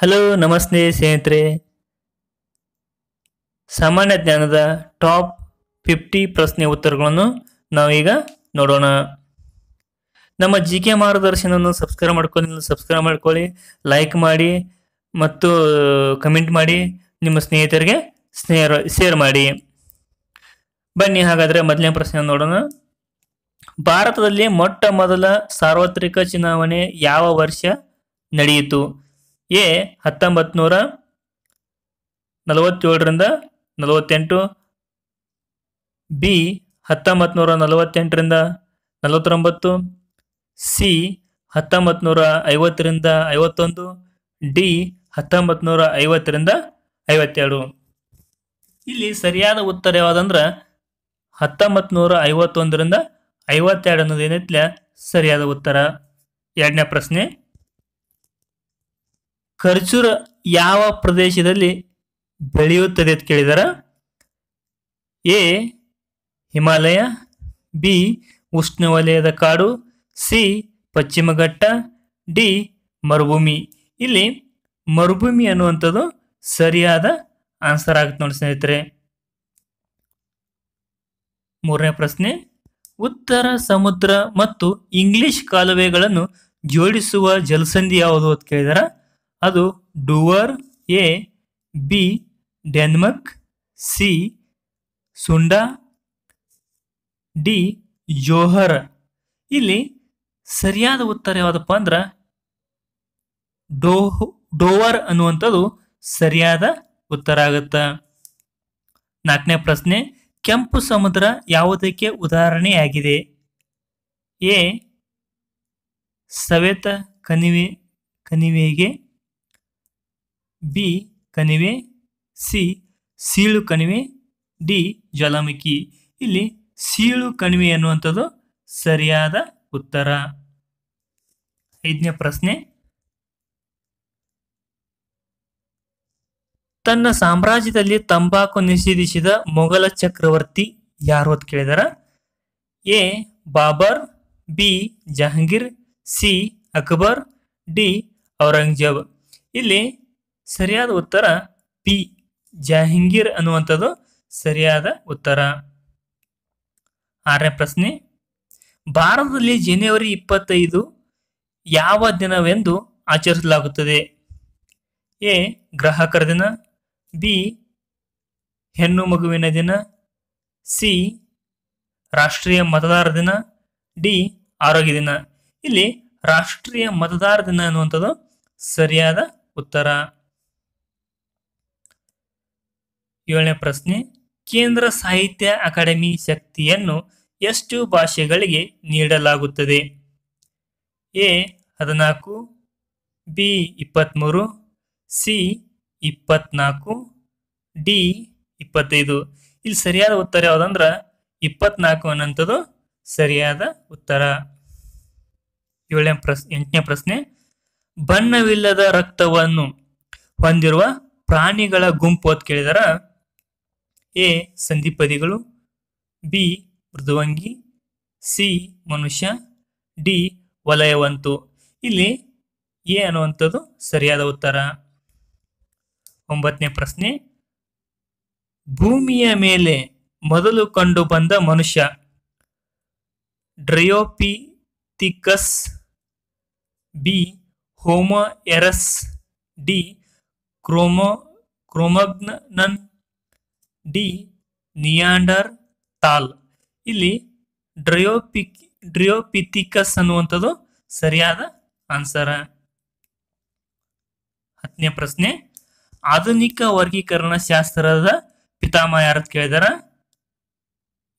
Hello, ನಮಸ್ತೆ ಸ್ನೇಹಿತರೆ. ಸಾಮಾನ್ಯ ಜ್ಞಾನದ ಟಾಪ್ ಫಿಫ್ಟಿ ಪ್ರಶ್ನೆ ಉತ್ತರಗಳನ್ನು ನಾವೀಗ ನೋಡೋಣ. ನಮ್ಮ ಜಿ ಕೆ ಮಾರ್ಗದರ್ಶನವನ್ನು ಸಬ್ಸ್ಕ್ರೈಬ್ ಮಾಡ್ಕೊಂಡು ಸಬ್ಸ್ಕ್ರೈಬ್ ಮಾಡ್ಕೊಳ್ಳಿ, ಲೈಕ್ ಮಾಡಿ ಮತ್ತು ಕಮೆಂಟ್ ಮಾಡಿ, ನಿಮ್ಮ ಸ್ನೇಹಿತರಿಗೆ ಸ್ನೇಹ, ಶೇರ್ ಮಾಡಿ. ಬನ್ನಿ, ಹಾಗಾದರೆ ಮೊದಲನೇ ಪ್ರಶ್ನೆ ನೋಡೋಣ. ಭಾರತದಲ್ಲಿ ಮೊಟ್ಟ ಮೊದಲ ಸಾರ್ವತ್ರಿಕ ಚುನಾವಣೆ ಯಾವ ವರ್ಷ ನಡೆಯಿತು? ಎ ಹತ್ತೊಂಬತ್ತು ನೂರ ನಲವತ್ತೇಳರಿಂದ ನಲವತ್ತೆಂಟು, ಬಿ ಹತ್ತೊಂಬತ್ತು ನೂರ ನಲವತ್ತೆಂಟರಿಂದ ನಲವತ್ತೊಂಬತ್ತು, ಸಿ ಹತ್ತೊಂಬತ್ತು ನೂರ ಐವತ್ತರಿಂದ ಐವತ್ತೊಂದು, ಡಿ ಹತ್ತೊಂಬತ್ತು ನೂರ ಐವತ್ತರಿಂದ ಐವತ್ತೆರಡು. ಇಲ್ಲಿ ಸರಿಯಾದ ಉತ್ತರ ಯಾವುದಂದ್ರೆ ಹತ್ತೊಂಬತ್ತು ನೂರ ಐವತ್ತೊಂದರಿಂದ ಐವತ್ತೆರಡು ಅನ್ನೋದು ಏನೈತ್ಲ ಸರಿಯಾದ ಉತ್ತರ. ಎರಡನೇ ಪ್ರಶ್ನೆ. ಖರ್ಜೂರ ಯಾವ ಪ್ರದೇಶದಲ್ಲಿ ಬೆಳೆಯುತ್ತದೆ ಅಂತ ಕೇಳಿದಾರ? ಎ, ಹಿಮಾಲಯ, ಬಿ, ಉಷ್ಣವಲಯದ ಕಾಡು, ಸಿ ಪಶ್ಚಿಮ ಘಟ್ಟ ಡಿ, ಮರುಭೂಮಿ. ಇಲ್ಲಿ ಮರುಭೂಮಿ ಅನ್ನುವಂಥದ್ದು ಸರಿಯಾದ ಆನ್ಸರ್ ಆಗುತ್ತೆ ನೋಡಿ ಸ್ನೇಹಿತರೆ. ಮೂರನೇ ಪ್ರಶ್ನೆ, ಉತ್ತರ, ಸಮುದ್ರ ಮತ್ತು ಇಂಗ್ಲಿಷ್ ಕಾಲುವೆಗಳನ್ನು ಜೋಡಿಸುವ ಜಲಸಂಧಿ ಯಾವುದು ಅಂತ ಕೇಳಿದಾರ? ಅದು Dover, A, B, Denmark, C, Sunda, D, Johor. ಇಲ್ಲಿ ಸರಿಯಾದ ಉತ್ತರ ಯಾವುದಪ್ಪ ಅಂದ್ರೆ ಡೋಹ್, ಡೋವರ್ ಅನ್ನುವಂಥದ್ದು ಸರಿಯಾದ ಉತ್ತರ ಆಗುತ್ತೆ. ನಾಲ್ಕನೇ ಪ್ರಶ್ನೆ, ಕೆಂಪು ಸಮುದ್ರ ಯಾವುದಕ್ಕೆ ಉದಾಹರಣೆಯಾಗಿದೆ? ಎ, ಸವೆತ ಕಣಿವೆ, ಕಣಿವೆಗೆ ಬಿ ಕಣಿವೆ, ಸಿ ಸೀಳು ಕಣಿವೆ, ಡಿ ಜ್ವಾಲಾಮುಖಿ. ಇಲ್ಲಿ ಸೀಳು ಕಣಿವೆ ಅನ್ನುವಂಥದ್ದು ಸರಿಯಾದ ಉತ್ತರ. ಐದನೇ ಪ್ರಶ್ನೆ. ತನ್ನ ಸಾಮ್ರಾಜ್ಯದಲ್ಲಿ ತಂಬಾಕು ನಿಷೇಧಿಸಿದ ಮೊಘಲ ಚಕ್ರವರ್ತಿ ಯಾರು ಅಂತ ಕೇಳಿದಾರ? A Babur, B Jahangir, C Akbar, D Aurangzeb. ಇಲ್ಲಿ ಸರಿಯಾದ ಉತ್ತರ ಪಿ. ಜಹಾಂಗೀರ್ ಅನ್ನುವಂಥದ್ದು ಸರಿಯಾದ ಉತ್ತರ. ಆರನೇ ಪ್ರಶ್ನೆ. ಭಾರತದಲ್ಲಿ ಜನವರಿ ಇಪ್ಪತ್ತೈದು ಯಾವ ದಿನವೆಂದು ಆಚರಿಸಲಾಗುತ್ತದೆ? ಎ. ಗ್ರಾಹಕರ ದಿನ. ಬಿ. ಹೆಣ್ಣು ಮಗುವಿನ ದಿನ. ಸಿ. ರಾಷ್ಟ್ರೀಯ ಮತದಾರ ದಿನ. ಡಿ. ಆರೋಗ್ಯ ದಿನ. ಇಲ್ಲಿ ರಾಷ್ಟ್ರೀಯ ಮತದಾರ ದಿನ ಅನ್ನುವಂಥದ್ದು ಸರಿಯಾದ ಉತ್ತರ. ಏಳನೇ ಪ್ರಶ್ನೆ, ಕೇಂದ್ರ ಸಾಹಿತ್ಯ ಅಕಾಡೆಮಿ ಶಕ್ತಿಯನ್ನು ಎಷ್ಟು ಭಾಷೆಗಳಿಗೆ ನೀಡಲಾಗುತ್ತದೆ? ಎ, ಹದಿನಾಲ್ಕು, ಬಿ ಇಪ್ಪತ್ತ್ಮೂರು ಸಿ, ಇಪ್ಪತ್ನಾಲ್ಕು, ಡಿ, ಇಪ್ಪತ್ತೈದು. ಇಲ್ಲಿ ಸರಿಯಾದ ಉತ್ತರ ಯಾವುದಂದ್ರೆ, ಇಪ್ಪತ್ನಾಲ್ಕು ಅನ್ನೋಂಥದ್ದು ಸರಿಯಾದ ಉತ್ತರ. ಏಳನೇ ಪ್ರಶ್ನೆ ಎಂಟನೇ ಪ್ರಶ್ನೆ, ಬಣ್ಣವಿಲ್ಲದ ರಕ್ತವನ್ನು ಹೊಂದಿರುವ ಪ್ರಾಣಿಗಳ ಗುಂಪು ಅಂತ ಕೇಳಿದಾರ? ಎ ಸಂಧಿಪದಿಗಳು, ಬಿ ಮೃದುವಂಗಿ, ಸಿ ಮನುಷ್ಯ, ಡಿ ವಲಯವಂತು. ಇಲ್ಲಿ ಎ ಅನ್ನುವಂಥದ್ದು ಸರಿಯಾದ ಉತ್ತರ. ಒಂಬತ್ತನೇ ಪ್ರಶ್ನೆ. ಭೂಮಿಯ ಮೇಲೆ ಮೊದಲು ಕಂಡು ಬಂದ ಮನುಷ್ಯ, Dryopithecus, B homo erectus D cro Cromagnon D Neanderthal. ಇಲ್ಲಿ ಡ್ರಯೋಪಿಕ್, ಡ್ರಿಯೋಪಿಥಿಕಸ್ ಅನ್ನುವಂಥದ್ದು ಸರಿಯಾದ ಆನ್ಸರ್. ಹತ್ತನೇ ಪ್ರಶ್ನೆ, ಆಧುನಿಕ ವರ್ಗೀಕರಣ ಶಾಸ್ತ್ರದ ಪಿತಾಮಹ ಯಾರು ಕೇಳಿದಾರ?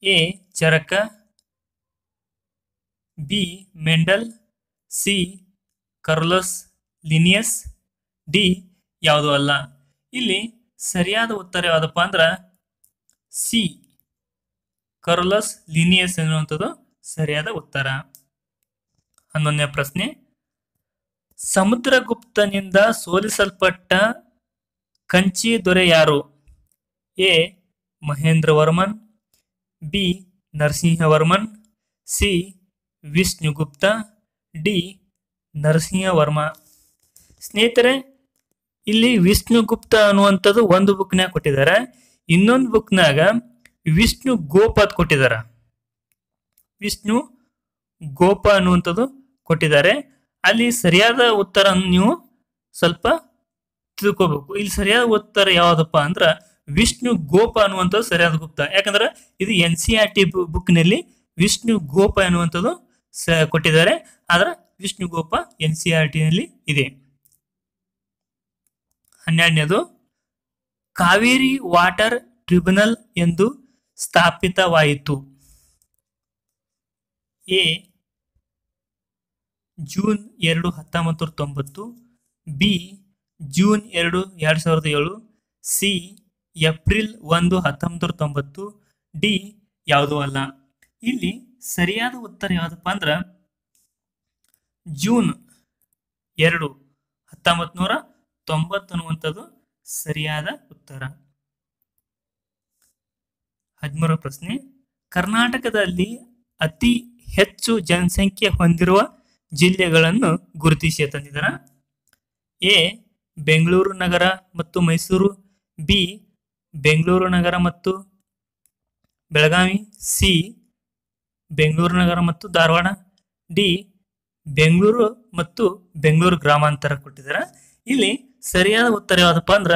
A. Charaka, B. Mendel, C. Carolus Linnaeus, D. ಯಾವುದು ಅಲ್ಲ. ಇಲ್ಲಿ ಸರಿಯಾದ ಉತ್ತರ ಯಾವುದಪ್ಪ ಅಂದ್ರೆ ಸಿ. ಕರ್ಲಸ್ ಲಿನಿಯಸ್ ಎನ್ನುವಂಥದ್ದು ಸರಿಯಾದ ಉತ್ತರ. ಹನ್ನೊಂದನೇ ಪ್ರಶ್ನೆ. ಸಮುದ್ರಗುಪ್ತನಿಂದ ಸೋಲಿಸಲ್ಪಟ್ಟ ಕಂಚಿ ದೊರೆ ಯಾರು? A. Mahendra Varman B. Narasimhavarman, C. Vishnugupta, D. Narasimhavarma. ಸ್ನೇಹಿತರೆ, ಇಲ್ಲಿ ವಿಷ್ಣುಗುಪ್ತ ಅನ್ನುವಂಥದ್ದು ಒಂದು ಬುಕ್ನ್ಯಾಗ ಕೊಟ್ಟಿದ್ದಾರೆ. ಇನ್ನೊಂದು ಬುಕ್ನಾಗ ವಿಷ್ಣು ಗೋಪ ಅಂತ ಕೊಟ್ಟಿದ್ದಾರೆ ವಿಷ್ಣು ಗೋಪ ಅನ್ನುವಂಥದ್ದು ಕೊಟ್ಟಿದ್ದಾರೆ. ಅಲ್ಲಿ ಸರಿಯಾದ ಉತ್ತರ ನೀವು ಸ್ವಲ್ಪ ತಿಳ್ಕೋಬೇಕು. ಇಲ್ಲಿ ಸರಿಯಾದ ಉತ್ತರ ಯಾವುದಪ್ಪ ಅಂದ್ರೆ ವಿಷ್ಣು ಗೋಪ ಅನ್ನುವಂಥದ್ದು ಸರಿಯಾದ ಗುಪ್ತ. ಯಾಕಂದ್ರೆ ಇದು ಎನ್ ಸಿ ಆರ್ ಟಿ ಬುಕ್ನಲ್ಲಿ ವಿಷ್ಣು ಗೋಪ ಅನ್ನುವಂಥದ್ದು ಸ ಕೊಟ್ಟಿದ್ದಾರೆ. ಆದ್ರೆ Vishnu Gopa N C R ಟಿನಲ್ಲಿ ಇದೆ. ಹನ್ನೆರಡನೇದು ಕಾವೇರಿ ವಾಟರ್ ಟ್ರಿಬ್ಯುನಲ್ ಎಂದು ಸ್ಥಾಪಿತವಾಯಿತು. ಎ. ಜೂನ್ ಎರಡು ಹತ್ತೊಂಬತ್ತು ತೊಂಬತ್ತು ಬಿ. ಜೂನ್ ಎರಡು ಎರಡು ಸಾವಿರದ ಏಳು, ಸಿ. ಏಪ್ರಿಲ್ ಒಂದು ಹತ್ತೊಂಬತ್ತು ತೊಂಬತ್ತು ಡಿ. ಯಾವುದೂ ಅಲ್ಲ. ಇಲ್ಲಿ ಸರಿಯಾದ ಉತ್ತರ ಯಾವುದಪ್ಪ ಅಂದ್ರೆ ಜೂನ್ ಎರಡು ಹತ್ತೊಂಬತ್ತು ನೂರ ತೊಂಬತ್ತು ಅನ್ನುವಂಥದ್ದು ಸರಿಯಾದ ಉತ್ತರ. ಹದಿಮೂರ ಪ್ರಶ್ನೆ. ಕರ್ನಾಟಕದಲ್ಲಿ ಅತಿ ಹೆಚ್ಚು ಜನಸಂಖ್ಯೆ ಹೊಂದಿರುವ ಜಿಲ್ಲೆಗಳನ್ನು ಗುರುತಿಸಿ ತಂದಿದರ. ಎ, ಬೆಂಗಳೂರು ನಗರ ಮತ್ತು ಮೈಸೂರು. ಬಿ, ಬೆಂಗಳೂರು ನಗರ ಮತ್ತು ಬೆಳಗಾವಿ. ಸಿ, ಬೆಂಗಳೂರು ನಗರ ಮತ್ತು ಧಾರವಾಡ. ಡಿ, ಬೆಂಗಳೂರು ಮತ್ತು ಬೆಂಗಳೂರು ಗ್ರಾಮಾಂತರ ಕೊಟ್ಟಿದ್ದಾರೆ ಇಲ್ಲಿ ಸರಿಯಾದ ಉತ್ತರ ಯಾವುದಪ್ಪ ಅಂದ್ರ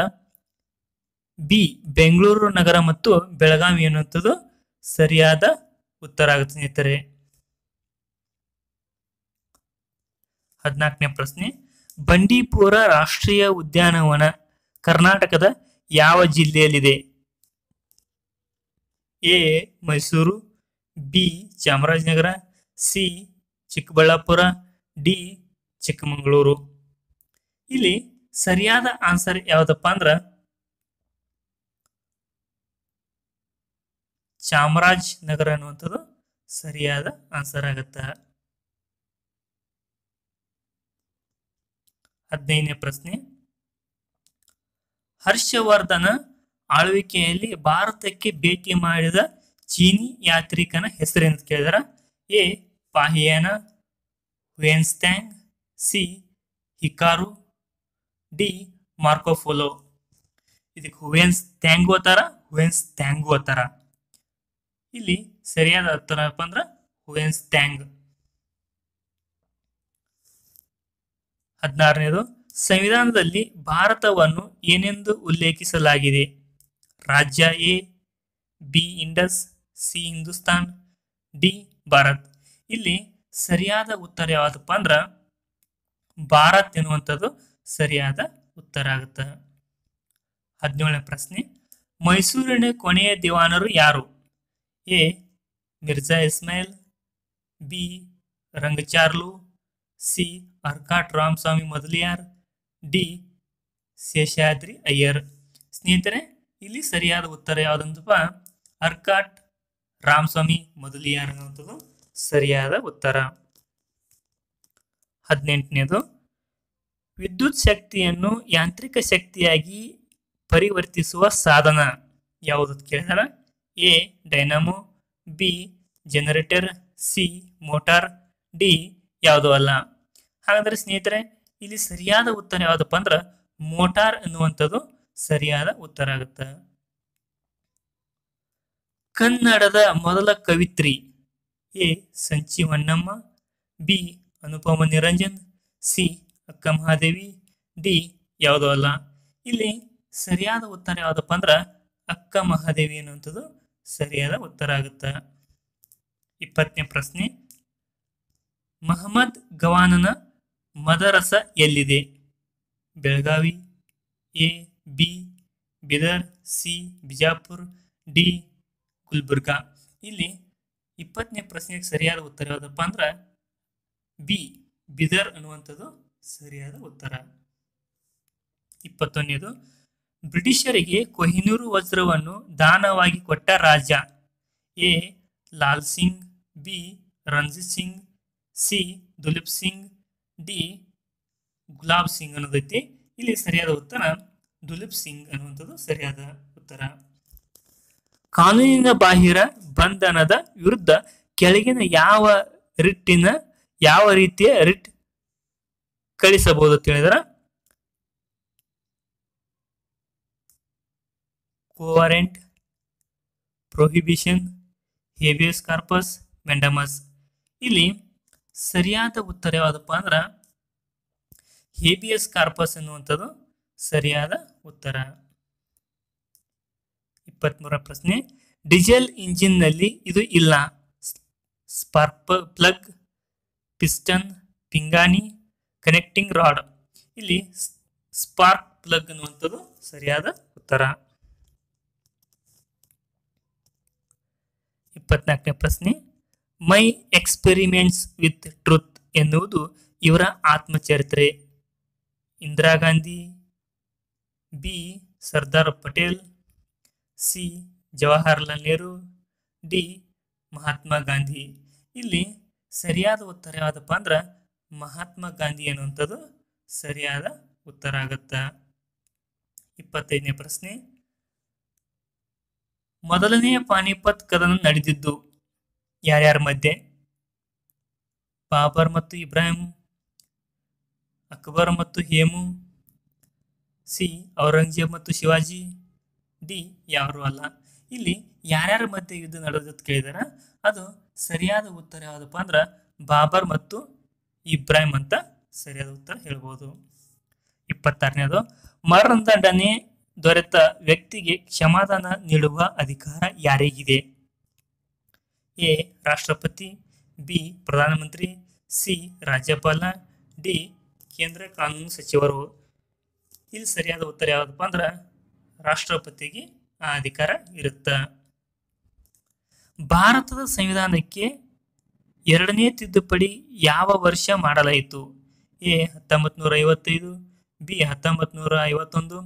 ಬಿ, ಬೆಂಗಳೂರು ನಗರ ಮತ್ತು ಬೆಳಗಾವಿ ಅನ್ನುವಂಥದ್ದು ಸರಿಯಾದ ಉತ್ತರ ಆಗುತ್ತೆ ಸ್ನೇಹಿತರೆ. ಹದಿನಾಲ್ಕನೇ ಪ್ರಶ್ನೆ, ಬಂಡೀಪುರ ರಾಷ್ಟ್ರೀಯ ಉದ್ಯಾನವನ ಕರ್ನಾಟಕದ ಯಾವ ಜಿಲ್ಲೆಯಲ್ಲಿದೆ? A, Mysuru, B, Chamarajanagar, C, Chikkaballapur, D, Chikkamagaluru. ಇಲ್ಲಿ ಸರಿಯಾದ ಆನ್ಸರ್ ಯಾವ್ದಪ್ಪ ಅಂದ್ರ ಚಾಮರಾಜ್ ನಗರ ಅನ್ನುವಂಥದ್ದು ಸರಿಯಾದ ಆನ್ಸರ್ ಆಗತ್ತ. ಹದಿನೈದನೇ ಪ್ರಶ್ನೆ. ಹರ್ಷವರ್ಧನ ಆಳ್ವಿಕೆಯಲ್ಲಿ ಭಾರತಕ್ಕೆ ಭೇಟಿ ಮಾಡಿದ ಚೀನಿ ಯಾತ್ರಿಕನ ಹೆಸರೇನು ಕೇಳಿದ್ರ? A. Fahien, Huentsang, C. Hikaru D Marco Polo ಇದಕ್ಕೆ ಹುವೆನ್ಸ್ ಥ್ಯಾಂಗೋ ಓತಾರ ಹುವೆನ್ಸ್ ಥ್ಯಾಂಗೋ ಓತಾರ ಇಲ್ಲಿ ಸರಿಯಾದ ಉತ್ತರ ಏನಪ್ಪ ಅಂದ್ರೆ ಹುವೆನ್ಸ್ ತ್ಯಾಂಗ್. ಹದಿನಾರನೇದು, ಸಂವಿಧಾನದಲ್ಲಿ ಭಾರತವನ್ನು ಏನೆಂದು ಉಲ್ಲೇಖಿಸಲಾಗಿದೆ? ರಾಜ್ಯ A, B Indus, C Hindustan, D Bharat. ಇಲ್ಲಿ ಸರಿಯಾದ ಉತ್ತರ ಯಾವುದಪ್ಪ ಅಂದ್ರೆ, ಭಾರತ್ ಎನ್ನುವಂಥದ್ದು ಸರಿಯಾದ ಉತ್ತರ ಆಗುತ್ತೆ. ಹದಿನೇಳನೇ ಪ್ರಶ್ನೆ, ಮೈಸೂರಿನ ಕೊನೆಯ ದಿವಾನರು ಯಾರು? A, Mirza Ismail, B, Rangacharlu, C, Arcot Ramaswamy Mudaliar, D, Seshadri Iyer. ಸ್ನೇಹಿತರೆ, ಇಲ್ಲಿ ಸರಿಯಾದ ಉತ್ತರ ಯಾವುದಂತಪ್ಪ? ಅರ್ಕಾಟ್ ರಾಮಸ್ವಾಮಿ ಮೊದಲಿಯಾರ್ ಅನ್ನುವಂಥದ್ದು ಸರಿಯಾದ ಉತ್ತರ. ಹದಿನೆಂಟನೇದು ವಿದ್ಯುತ್ ಶಕ್ತಿಯನ್ನು ಯಾಂತ್ರಿಕ ಶಕ್ತಿಯಾಗಿ ಪರಿವರ್ತಿಸುವ ಸಾಧನ ಯಾವುದು ಕೇಳಿದಾರ? A, dynamo, B, generator, C, motor, D ಯಾವುದೂ ಅಲ್ಲ. ಹಾಗಾದರೆ ಸ್ನೇಹಿತರೆ, ಇಲ್ಲಿ ಸರಿಯಾದ ಉತ್ತರ ಯಾವುದಪ್ಪ ಅಂದ್ರೆ ಮೋಟಾರ್ ಅನ್ನುವಂಥದ್ದು ಸರಿಯಾದ ಉತ್ತರ ಆಗುತ್ತೆ. ಕನ್ನಡದ ಮೊದಲ ಕವಿತ್ರಿ A Sanchi B, Anupama Niranjan, C Akka Mahadevi D ಯಾವುದೂ ಅಲ್ಲ. ಇಲ್ಲಿ ಸರಿಯಾದ ಉತ್ತರ ಯಾವುದಪ್ಪ ಅಂದ್ರೆ ಅಕ್ಕ ಮಹಾದೇವಿ ಅನ್ನುವಂಥದ್ದು ಸರಿಯಾದ ಉತ್ತರ ಆಗುತ್ತೆ. ಇಪ್ಪತ್ತನೇ ಪ್ರಶ್ನೆ. ಮಹಮ್ಮದ್ ಗವಾನನ ಮದರಸ ಎಲ್ಲಿದೆ? Belagavi, A, B, Bidar, C, Bijapur, D, Gulbarga. ಇಲ್ಲಿ ಇಪ್ಪತ್ತನೇ ಪ್ರಶ್ನೆಗೆ ಸರಿಯಾದ ಉತ್ತರ ಯಾವುದಪ್ಪ ಅಂದ್ರೆ ಬಿ, ಬಿದರ್ ಅನ್ನುವಂಥದ್ದು ಸರಿಯಾದ ಉತ್ತರ. ಇಪ್ಪತ್ತೊಂದನೇದು, ಬ್ರಿಟಿಷರಿಗೆ ಕೊಹಿನೂರು ವಜ್ರವನ್ನು ದಾನವಾಗಿ ಕೊಟ್ಟ ರಾಜ A. Lal Singh, B. Ranjit Singh, C. Duleep Singh, D. Gulab Singh ಅನ್ನೋದೈತಿ. ಇಲ್ಲಿ ಸರಿಯಾದ ಉತ್ತರ ದುಲೀಪ್ ಸಿಂಗ್ ಅನ್ನುವಂಥದ್ದು ಸರಿಯಾದ ಉತ್ತರ. ಕಾನೂನಿನ ಬಾಹಿರ ಬಂಧನದ ವಿರುದ್ಧ ಕೆಳಗಿನ ಯಾವ ರಿಟ್ಟಿನ ಯಾವ ರೀತಿಯ ರಿಟ್ ಕಳಿಸಬಹುದು ಅಂತ ಹೇಳಿದ್ರ? Quo warranto prohibition habeas corpus mandamus ಇಲ್ಲಿ ಸರಿಯಾದ ಉತ್ತರ ಯಾವುದಪ್ಪ ಅಂದ್ರೆ ಹೇಬಿಯಸ್ ಕಾರ್ಪಸ್ ಎನ್ನುವಂಥದ್ದು ಸರಿಯಾದ ಉತ್ತರ. ಇಪ್ಪತ್ಮೂರ ಪ್ರಶ್ನೆ, ಡೀಸೆಲ್ ಇಂಜಿನ್ನಲ್ಲಿ ಇದು ಇಲ್ಲ. ಸ್ಪಾರ್ಪ್ ಪ್ಲಗ್ ಪಿಸ್ಟನ್ ಪಿಂಗಾಣಿ ಕನೆಕ್ಟಿಂಗ್ ರಾಡ್ ಇಲ್ಲಿ ಸ್ಪಾರ್ಕ್ ಪ್ಲಗ್ ಅನ್ನುವಂಥದ್ದು ಸರಿಯಾದ ಉತ್ತರ. ಇಪ್ಪತ್ನಾಲ್ಕನೇ ಪ್ರಶ್ನೆ ಮೈ ಎಕ್ಸ್ಪೆರಿಮೆಂಟ್ಸ್ ವಿತ್ ಟ್ರುತ್ ಎನ್ನುವುದು ಇವರ ಆತ್ಮಚರಿತ್ರೆ. Indira Gandhi, B. Sardar Patel, C. Jawaharlal Nehru, D. Mahatma Gandhi. ಇಲ್ಲಿ ಸರಿಯಾದ ಉತ್ತರ ಯಾವುದಪ್ಪ ಅಂದ್ರೆ ಮಹಾತ್ಮ ಗಾಂಧಿ ಅನ್ನುವಂಥದ್ದು ಸರಿಯಾದ ಉತ್ತರ ಆಗುತ್ತಾ? ಇಪ್ಪತ್ತೈದನೇ ಪ್ರಶ್ನೆ. ಮೊದಲನೆಯ ಪಾನಿಪತ್ ಕದನ ನಡೆದಿದ್ದು ಯಾರ್ಯಾರ ಮಧ್ಯೆ? ಬಾಬರ್ ಮತ್ತು ಇಬ್ರಾಹಿಂ, ಅಕ್ಬರ್ ಮತ್ತು ಹೇಮು, ಸಿ. ಔರಂಗಜೇಬ್ ಮತ್ತು ಶಿವಾಜಿ, ಡಿ. ಯಾರು ಅಲ್ಲ. ಇಲ್ಲಿ ಯಾರ್ಯಾರ ಮಧ್ಯೆ ಯುದ್ಧ ನಡೆದ ಕೇಳಿದಾರ? ಅದು ಸರಿಯಾದ ಉತ್ತರ ಯಾವುದಪ್ಪ ಅಂದ್ರೆ ಬಾಬರ್ ಮತ್ತು ಇಬ್ರಾಹಿಂ ಅಂತ ಸರಿಯಾದ ಉತ್ತರ ಹೇಳ್ಬೋದು. ಇಪ್ಪತ್ತಾರನೇದು, ಮರಣದಂಡನೆ ದೊರೆತ ವ್ಯಕ್ತಿಗೆ ಕ್ಷಮಾದಾನ ನೀಡುವ ಅಧಿಕಾರ ಯಾರಿಗಿದೆ? ಎ, ರಾಷ್ಟ್ರಪತಿ, ಬಿ, ಪ್ರಧಾನಮಂತ್ರಿ, ಸಿ, ರಾಜ್ಯಪಾಲ, ಡಿ, ಕೇಂದ್ರ ಕಾನೂನು ಸಚಿವರು. ಇಲ್ಲಿ ಸರಿಯಾದ ಉತ್ತರ ಯಾವುದಪ್ಪ ಅಂದ್ರೆ ರಾಷ್ಟ್ರಪತಿಗೆ ಆ ಅಧಿಕಾರ ಇರುತ್ತ. ಭಾರತದ ಸಂವಿಧಾನಕ್ಕೆ ಎರಡನೇ ತಿದ್ದುಪಡಿ ಯಾವ ವರ್ಷ ಮಾಡಲಾಯಿತು? ಎ ಹತ್ತೊಂಬತ್ತು ನೂರ ಐವತ್ತೈದು ಬಿ ಹತ್ತೊಂಬತ್ತು ನೂರ ಐವತ್ತೊಂದು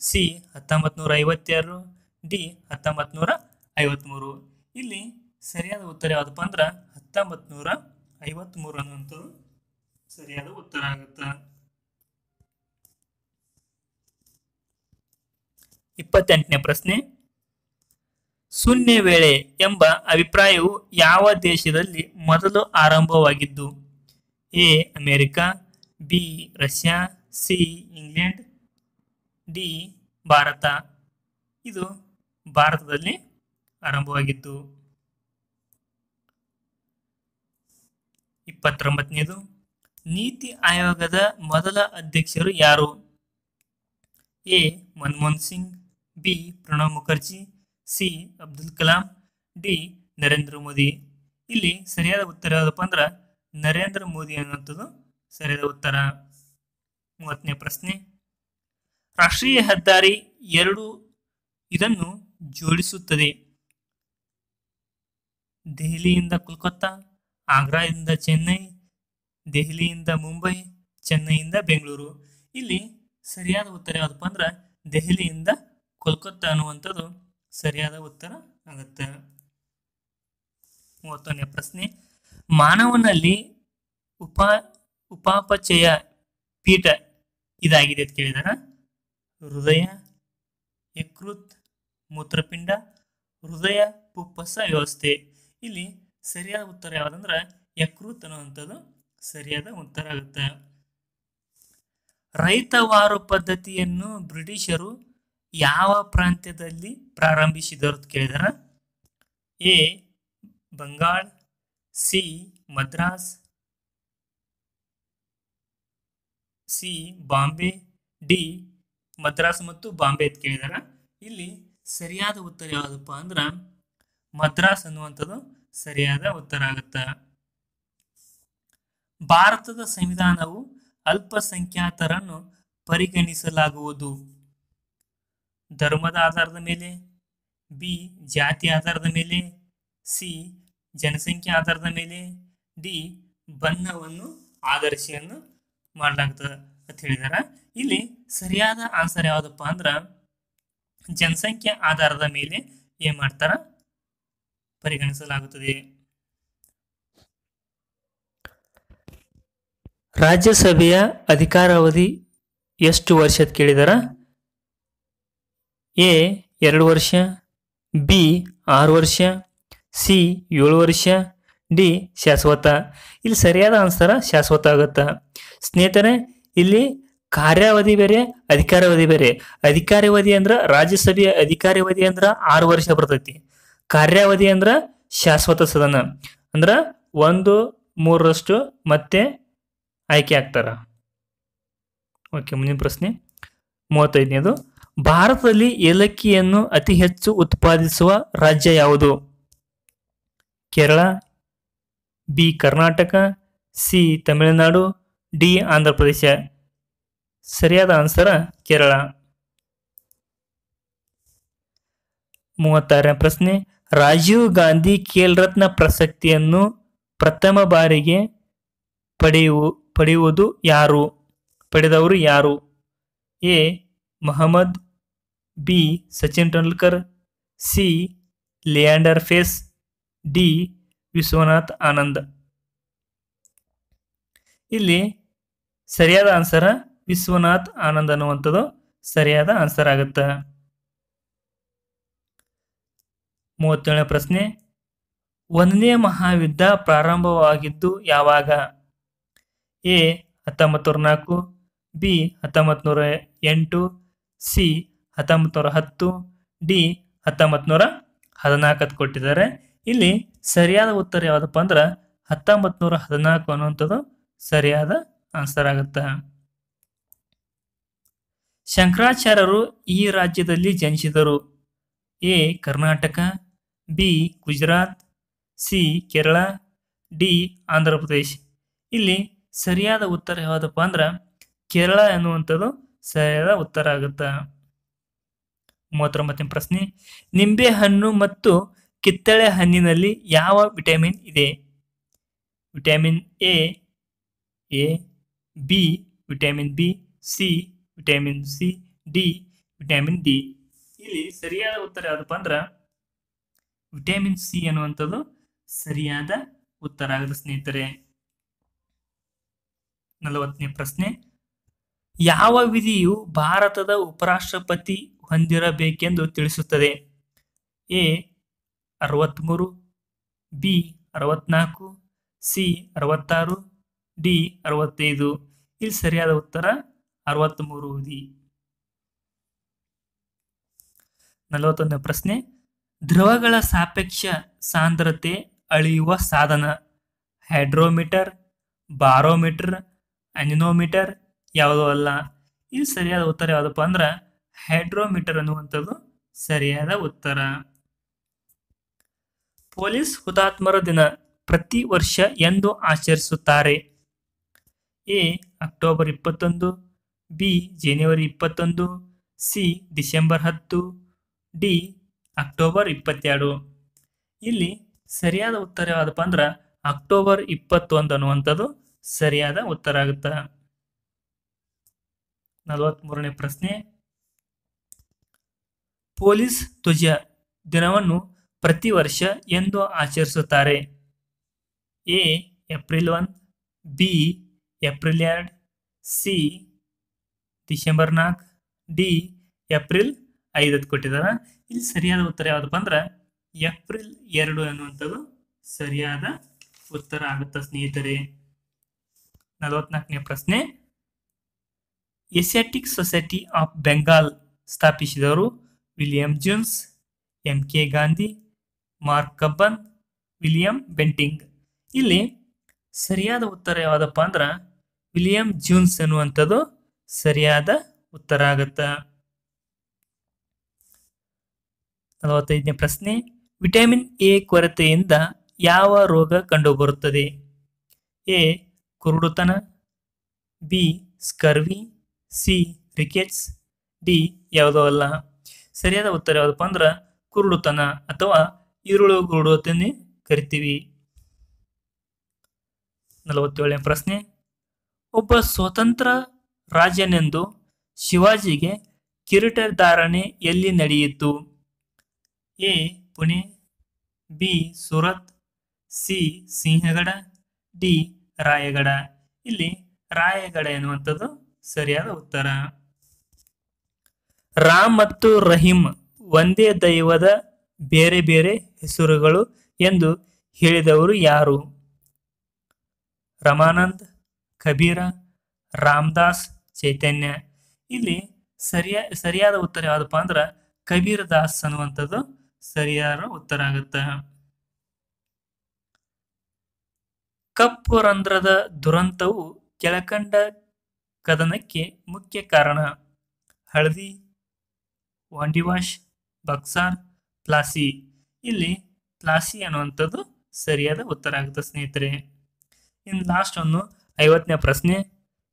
ಸಿ ಹತ್ತೊಂಬತ್ತು ನೂರ ಐವತ್ತೆರಡು ಡಿ ಹತ್ತೊಂಬತ್ತು ನೂರ ಐವತ್ತ್ಮೂರು ಇಲ್ಲಿ ಸರಿಯಾದ ಉತ್ತರ ಯಾವುದಪ್ಪ ಅಂದ್ರೆ ಹತ್ತೊಂಬತ್ತು ನೂರ ಐವತ್ತ್ಮೂರು ಅನ್ನುವಂಥದ್ದು ಸರಿಯಾದ ಉತ್ತರ ಆಗುತ್ತೆ. ಇಪ್ಪತ್ತೆಂಟನೇ ಪ್ರಶ್ನೆ. ಶೂನ್ಯ ವೇಳೆ ಎಂಬ ಅಭಿಪ್ರಾಯವು ಯಾವ ದೇಶದಲ್ಲಿ ಮೊದಲು ಆರಂಭವಾಗಿದ್ದು? A, America, B, Russia, C, England, D, Bharata. ಇದು ಭಾರತದಲ್ಲಿ ಆರಂಭವಾಗಿದ್ದು. ಇಪ್ಪತ್ತೊಂಬತ್ತನೇದು, ನೀತಿ ಆಯೋಗದ ಮೊದಲ ಅಧ್ಯಕ್ಷರು ಯಾರು? A, Manmohan Singh, B, Pranab Mukherjee C. Abdul Kalam, D. Narendra Modi. ಇಲ್ಲಿ ಸರಿಯಾದ ಉತ್ತರ ಯಾವುದಪ್ಪ ಅಂದ್ರೆ ನರೇಂದ್ರ ಮೋದಿ ಅನ್ನುವಂಥದ್ದು ಸರಿಯಾದ ಉತ್ತರ. ಮೂವತ್ತನೇ ಪ್ರಶ್ನೆ. ರಾಷ್ಟ್ರೀಯ ಹೆದ್ದಾರಿ ಎರಡು ಇದನ್ನು ಜೋಡಿಸುತ್ತದೆ. ದೆಹಲಿಯಿಂದ ಕೋಲ್ಕತ್ತಾ, ಆಗ್ರಾದಿಂದ ಚೆನ್ನೈ, ದೆಹಲಿಯಿಂದ ಮುಂಬೈ, ಚೆನ್ನೈಯಿಂದ ಬೆಂಗಳೂರು. ಇಲ್ಲಿ ಸರಿಯಾದ ಉತ್ತರ ಯಾವುದಪ್ಪ ಅಂದ್ರೆ ದೆಹಲಿಯಿಂದ ಕೋಲ್ಕತ್ತಾ ಅನ್ನುವಂಥದ್ದು ಸರಿಯಾದ ಉತ್ತರ ಆಗುತ್ತೆ. ಮೂವತ್ತೊಂದನೇ ಪ್ರಶ್ನೆ. ಮಾನವನಲ್ಲಿ ಉಪ, ಉಪಾಪಚಯ ಪೀಠ ಇದಾಗಿದೆ ಅಂತ ಕೇಳಿದಾರ. ಹೃದಯ, ಯಕೃತ್, ಮೂತ್ರಪಿಂಡ, ಹೃದಯ ಪುಪ್ಪಸ ವ್ಯವಸ್ಥೆ. ಇಲ್ಲಿ ಸರಿಯಾದ ಉತ್ತರ ಯಾವುದಂದ್ರೆ ಯಕೃತ್ ಅನ್ನುವಂಥದ್ದು ಸರಿಯಾದ ಉತ್ತರ ಆಗುತ್ತೆ. ರೈತವಾರು ಪದ್ಧತಿಯನ್ನು ಬ್ರಿಟಿಷರು ಯಾವ ಪ್ರಾಂತ್ಯದಲ್ಲಿ ಪ್ರಾರಂಭಿಸಿದರು ಕೇಳಿದಾರ? A, Bengal, C, Madras, C, Bombay, D, Madras ಮತ್ತು ಬಾಂಬೆ ಅಂತ ಕೇಳಿದಾರ. ಇಲ್ಲಿ ಸರಿಯಾದ ಉತ್ತರ ಯಾವುದಪ್ಪ ಅಂದ್ರೆ ಮದ್ರಾಸ್ ಅನ್ನುವಂಥದ್ದು ಸರಿಯಾದ ಉತ್ತರ ಆಗುತ್ತೆ. ಭಾರತದ ಸಂವಿಧಾನವು ಅಲ್ಪಸಂಖ್ಯಾತರನ್ನು ಪರಿಗಣಿಸಲಾಗುವುದು. ಧರ್ಮದ ಆಧಾರದ ಮೇಲೆ, ಬಿ, ಜಾತಿ ಆಧಾರದ ಮೇಲೆ, ಸಿ, ಜನಸಂಖ್ಯೆ ಆಧಾರದ ಮೇಲೆ, ಡಿ, ಬಣ್ಣವನ್ನು ಆಧರಿಸಿಯನ್ನು ಮಾಡಲಾಗ್ತದೆ ಅಂತ ಹೇಳಿದಾರ. ಇಲ್ಲಿ ಸರಿಯಾದ ಆನ್ಸರ್ ಯಾವುದಪ್ಪ ಅಂದ್ರೆ, ಜನಸಂಖ್ಯೆ ಆಧಾರದ ಮೇಲೆ ಏನ್ ಮಾಡ್ತಾರ? ಪರಿಗಣಿಸಲಾಗುತ್ತದೆ. ರಾಜ್ಯಸಭೆಯ ಅಧಿಕಾರಾವಧಿ ಎಷ್ಟು ವರ್ಷದ ಕೇಳಿದಾರ? ಎ ಎರಡು ವರ್ಷ, ಬಿ ಆರು ವರ್ಷ, ಸಿ ಏಳು ವರ್ಷ, ಡಿ ಶಾಶ್ವತ. ಇಲ್ಲಿ ಸರಿಯಾದ ಆನ್ಸರ ಶಾಶ್ವತ ಆಗುತ್ತೆ. ಸ್ನೇಹಿತರೆ, ಇಲ್ಲಿ ಕಾರ್ಯಾವಧಿ ಬೇರೆ, ಅಧಿಕಾರಾವಧಿ ಬೇರೆ. ಅಧಿಕಾರಾವಧಿ ಅಂದ್ರ ರಾಜ್ಯಸಭೆಯ ಅಧಿಕಾರಾವಧಿ ಅಂದ್ರ ಆರು ವರ್ಷ ಬರ್ತೈತಿ. ಕಾರ್ಯಾವಧಿ ಅಂದ್ರ ಶಾಶ್ವತ ಸದನ. ಅಂದ್ರ ಒಂದು, ಮೂರರಷ್ಟು ಮತ್ತೆ ಆಯ್ಕೆ ಆಗ್ತಾರ. ಓಕೆ, ಮುಂದಿನ ಪ್ರಶ್ನೆ. ಮೂವತ್ತೈದನೇದು. ಭಾರತದಲ್ಲಿ ಏಲಕ್ಕಿಯನ್ನು ಅತಿ ಹೆಚ್ಚು ಉತ್ಪಾದಿಸುವ ರಾಜ್ಯ ಯಾವುದು? Kerala, B, Karnataka, C, Tamil Nadu, D Andhra Pradesh ಸರಿಯಾದ ಆನ್ಸರ ಕೇರಳ. ಮೂವತ್ತಾರನೇ ಪ್ರಶ್ನೆ. ರಾಜೀವ್ ಗಾಂಧಿ ಖೇಲ್ ರತ್ನ ಪ್ರಶಸ್ತಿಯನ್ನು ಪ್ರಥಮ ಬಾರಿಗೆ ಪಡೆಯುವ ಪಡೆಯುವುದು ಯಾರು? ಪಡೆದವರು ಯಾರು? A, Mohammad B Sachin Tendulkar C Leander Paes D Vishwanath Anand ಇಲ್ಲಿ ಸರಿಯಾದ ಆನ್ಸರ್ ವಿಶ್ವನಾಥ್ ಆನಂದ್ ಅನ್ನುವಂಥದ್ದು ಸರಿಯಾದ ಆನ್ಸರ್ ಆಗುತ್ತೆ. ಮೂವತ್ತೇಳನೇ ಪ್ರಶ್ನೆ. ಒಂದನೇ ಮಹಾಯುದ್ಧ ಪ್ರಾರಂಭವಾಗಿದ್ದು ಯಾವಾಗ? ಎ ಹತ್ತೊಂಬತ್ತು ನೂರ ನಾಲ್ಕು ಬಿ ಹತ್ತೊಂಬತ್ತು ನೂರ ಎಂಟು, ಸಿ ಹತ್ತೊಂಬತ್ತು ನೂರ ಹತ್ತು ಡಿ ಹತ್ತೊಂಬತ್ತು ನೂರ ಹದಿನಾಲ್ಕತ್ತು ಕೊಟ್ಟಿದ್ದಾರೆ. ಇಲ್ಲಿ ಸರಿಯಾದ ಉತ್ತರ ಯಾವುದಪ್ಪ ಅಂದ್ರೆ ಹತ್ತೊಂಬತ್ತು ನೂರ ಹದಿನಾಲ್ಕು ಅನ್ನುವಂಥದ್ದು ಸರಿಯಾದ ಆನ್ಸರ್ ಆಗುತ್ತೆ. ಶಂಕರಾಚಾರ್ಯರು ಈ ರಾಜ್ಯದಲ್ಲಿ ಜನಿಸಿದರು. A Karnataka, B Gujarat, C Kerala, D Andhra Pradesh. ಇಲ್ಲಿ ಸರಿಯಾದ ಉತ್ತರ ಯಾವುದಪ್ಪ ಅಂದ್ರೆ ಕೇರಳ ಎನ್ನುವಂಥದ್ದು ಸರಿಯಾದ ಉತ್ತರ ಆಗುತ್ತೆ. ಮೂವತ್ತೊಂಬತ್ತನೇ ಪ್ರಶ್ನೆ ನಿಂಬೆ ಹಣ್ಣು ಮತ್ತು ಕಿತ್ತಳೆ ಹಣ್ಣಿನಲ್ಲಿ ಯಾವ ವಿಟಮಿನ್ ಇದೆ? Vitamin A A, B, vitamin B, C, vitamin C, D, vitamin D. ಇಲ್ಲಿ ಸರಿಯಾದ ಉತ್ತರ ಯಾವುದಪ್ಪ ಅಂದ್ರೆ, ವಿಟಮಿನ್ ಸಿ ಅನ್ನುವಂಥದ್ದು ಸರಿಯಾದ ಉತ್ತರ ಆಗಿದೆ ಸ್ನೇಹಿತರೆ. ನಲವತ್ತನೇ ಪ್ರಶ್ನೆ, ಯಾವ ವಿಧಿಯು ಭಾರತದ ಉಪರಾಷ್ಟ್ರಪತಿ ಹೊಂದಿರಬೇಕೆಂದು ತಿಳಿಸುತ್ತದೆ. ಎ ಅರವತ್ತ್ಮೂರು ಬಿ ಅರವತ್ನಾಲ್ಕು, ಸಿ ಅರವತ್ತಾರು, ಡಿ ಅರವತ್ತೈದು. ಇಲ್ಲಿ ಸರಿಯಾದ ಉತ್ತರ ಅರವತ್ತ್ಮೂರು ದಿ. ನಲವತ್ತೊಂದನೇ ಪ್ರಶ್ನೆ. ದ್ರವಗಳ ಸಾಪೇಕ್ಷ ಸಾಂದ್ರತೆ ಅಳೆಯುವ ಸಾಧನ. ಹೈಡ್ರೋಮೀಟರ್, ಬಾರೋಮೀಟರ್, ಅನಿನೋಮೀಟರ್ ಯಾವುದೂ ಅಲ್ಲ. ಇಲ್ಲಿ ಸರಿಯಾದ ಉತ್ತರ ಯಾವುದಪ್ಪ ಅಂದ್ರೆ ಹೈಡ್ರೋಮೀಟರ್ ಅನ್ನುವಂಥದ್ದು ಸರಿಯಾದ ಉತ್ತರ. ಪೊಲೀಸ್ ಹುತಾತ್ಮರ ದಿನ ಪ್ರತಿ ವರ್ಷ ಎಂದು ಆಚರಿಸುತ್ತಾರೆ. ಎ. ಅಕ್ಟೋಬರ್ ಇಪ್ಪತ್ತೊಂದು, ಬಿ. ಜನವರಿ ಇಪ್ಪತ್ತೊಂದು, ಸಿ. ಡಿಸೆಂಬರ್ ಹತ್ತು, ಡಿ. ಅಕ್ಟೋಬರ್ ಇಪ್ಪತ್ತೆರಡು. ಇಲ್ಲಿ ಸರಿಯಾದ ಉತ್ತರ ಯಾವುದಪ್ಪ ಅಂದ್ರೆ ಅಕ್ಟೋಬರ್ ಇಪ್ಪತ್ತೊಂದು ಅನ್ನುವಂಥದ್ದು ಸರಿಯಾದ ಉತ್ತರ ಆಗುತ್ತೆ. ನಲವತ್ಮೂರನೇ ಪ್ರಶ್ನೆ. ಪೊಲೀಸ್ ಧ್ವಜ ದಿನವನ್ನು ಪ್ರತಿ ವರ್ಷ ಎಂದು ಆಚರಿಸುತ್ತಾರೆ. A. April one B. April ಎರಡು, ಸಿ. ಡಿಸೆಂಬರ್ ನಾಲ್ಕು, ಡಿ. ಏಪ್ರಿಲ್ ಐದತ್ತು ಕೊಟ್ಟಿದ್ದಾರೆ. ಇಲ್ಲಿ ಸರಿಯಾದ ಉತ್ತರ ಯಾವುದಪ್ಪ ಅಂದ್ರೆ ಏಪ್ರಿಲ್ ಎರಡು ಅನ್ನುವಂಥದ್ದು ಸರಿಯಾದ ಉತ್ತರ ಆಗುತ್ತೆ ಸ್ನೇಹಿತರೆ. ನಲವತ್ನಾಲ್ಕನೇ ಪ್ರಶ್ನೆ. Asiatic society of Bengal ಸ್ಥಾಪಿಸಿದವರು William Jones, M K Gandhi, Mark Cubbon, William Bentinck. ಇಲ್ಲಿ ಸರಿಯಾದ ಉತ್ತರ ಯಾವುದಪ್ಪ ಅಂದ್ರೆ ವಿಲಿಯಂ ಜೂನ್ಸ್ ಅನ್ನುವಂಥದ್ದು ಸರಿಯಾದ ಉತ್ತರ ಆಗುತ್ತೆ. ನಲವತ್ತೈದನೇ ಪ್ರಶ್ನೆ, ವಿಟಮಿನ್ ಎ ಕೊರತೆಯಿಂದ ಯಾವ ರೋಗ ಕಂಡುಬರುತ್ತದೆ? A, ಕುರುಡುತನ, B, scurvy, C, rickets, D, ಯಾವುದೋ ಅಲ್ಲ. ಸರಿಯಾದ ಉತ್ತರ ಯಾವುದಪ್ಪ ಅಂದ್ರೆ ಕುರುಡುತನ ಅಥವಾ ಈರುಳು ಗುರುಡುತನೇ ಕರಿತೀವಿ. ನಲವತ್ತೇಳನೇ ಪ್ರಶ್ನೆ. ಒಬ್ಬ ಸ್ವತಂತ್ರ ರಾಜನೆಂದು ಶಿವಾಜಿಗೆ ಕಿರೀಟಧಾರಣೆ ಎಲ್ಲಿ ನಡೆಯಿತು? A, Pune, B, Surat, C, Sinhagad, D, Raigad. ಇಲ್ಲಿ ರಾಯಗಡ ಎನ್ನುವಂಥದ್ದು ಸರಿಯಾದ ಉತ್ತರ. ರಾಮ್ ಮತ್ತು ರಹೀಮ್ ಒಂದೇ ದೈವದ ಬೇರೆ ಬೇರೆ ಹೆಸರುಗಳು ಎಂದು ಹೇಳಿದವರು ಯಾರು? ರಮಾನಂದ್, ಕಬೀರ, ರಾಮದಾಸ್, ಚೈತನ್ಯ. ಇಲ್ಲಿ ಸರಿಯ, ಸರಿಯಾದ ಉತ್ತರ ಯಾವುದಪ್ಪ ಅಂದ್ರೆ ಕಬೀರದಾಸ್ ಅನ್ನುವಂಥದ್ದು ಸರಿಯಾದ ಉತ್ತರ ಆಗುತ್ತೆ. ಕಪ್ಪು ರಂಧ್ರದ ದುರಂತವು ಕೆಳಕಂಡ ಕದನಕ್ಕೆ ಮುಖ್ಯ ಕಾರಣ. ಹಳದಿ ವಾಂಡಿವಾಶ್, ಬಕ್ಸಾರ್, ಪ್ಲಾಸಿ. ಇಲ್ಲಿ ಪ್ಲಾಸಿ ಅನ್ನುವಂಥದ್ದು ಸರಿಯಾದ ಉತ್ತರ ಆಗುತ್ತೆ ಸ್ನೇಹಿತರೆ. ಇನ್ನು ಲಾಸ್ಟ್ ಒಂದು, ಐವತ್ತನೇ ಪ್ರಶ್ನೆ.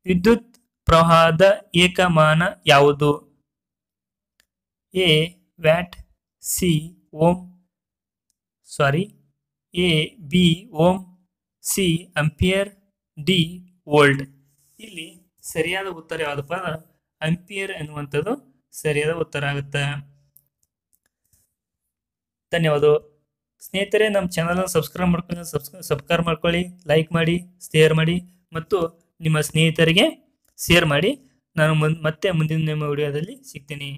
ವಿದ್ಯುತ್ ಪ್ರವಾಹದ ಏಕಮಾನ ಯಾವುದು? A, watt, C, ohm. Sorry, A, B, ohm. C ampere D, volt. ಇಲ್ಲಿ ಸರಿಯಾದ ಉತ್ತರ ಯಾವುದಪ್ಪ ಅಂದ್ರೆ ಅಂಪಿಯರ್ ಎನ್ನುವಂಥದ್ದು ಸರಿಯಾದ ಉತ್ತರ ಆಗುತ್ತೆ. ಧನ್ಯವಾದ ಸ್ನೇಹಿತರೆ, ನಮ್ಮ ಚಾನಲ್ನ ಸಬ್ಸ್ಕ್ರೈಬ್ ಮಾಡ್ಕೊಳ್ಳಿ ಸಬ್ಸ್ಕ್ರೈಬ್ ಮಾಡ್ಕೊಳ್ಳಿ ಲೈಕ್ ಮಾಡಿ ಶೇರ್ ಮಾಡಿ, ಮತ್ತು ನಿಮ್ಮ ಸ್ನೇಹಿತರಿಗೆ ಶೇರ್ ಮಾಡಿ. ನಾನು ಮತ್ತೆ ಮುಂದಿನ ನಿಮ್ಮ ವಿಡಿಯೋದಲ್ಲಿ ಸಿಗ್ತೀನಿ.